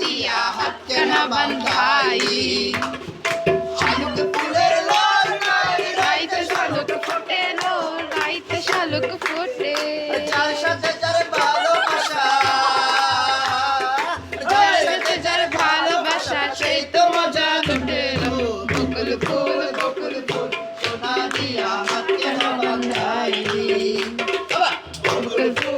দিয়া হাত কেন বান্ধাই। শালুক ফুলের লাল রাইতে শালুক ফোটে রাইতে শালুক ফোটে। যার সাথে যার ভালোবাসা যার সাথে যার ভালোবাসা সেই তো মজা লুটে বকুল ফুল বকুল ফুল সোনা দিয়া হাত কেন বান্ধাই বকুল ফুল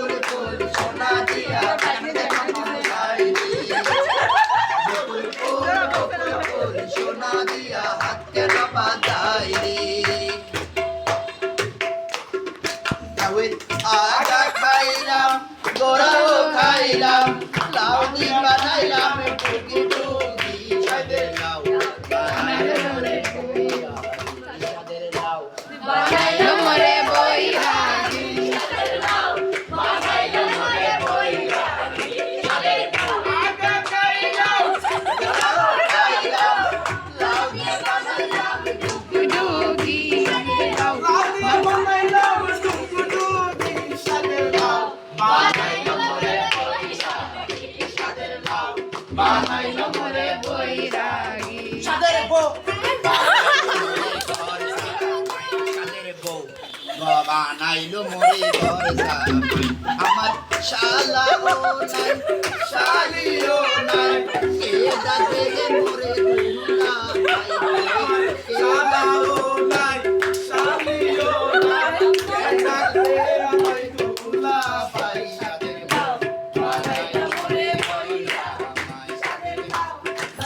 তাওয়ের আগা খাইলাম গোড়াও খাইলাম লাউ দি বানাইলাম টুকি টুকি সাদের লাউ বানাইলাম। বানাইলো মোরে আমার শালা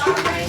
Amen.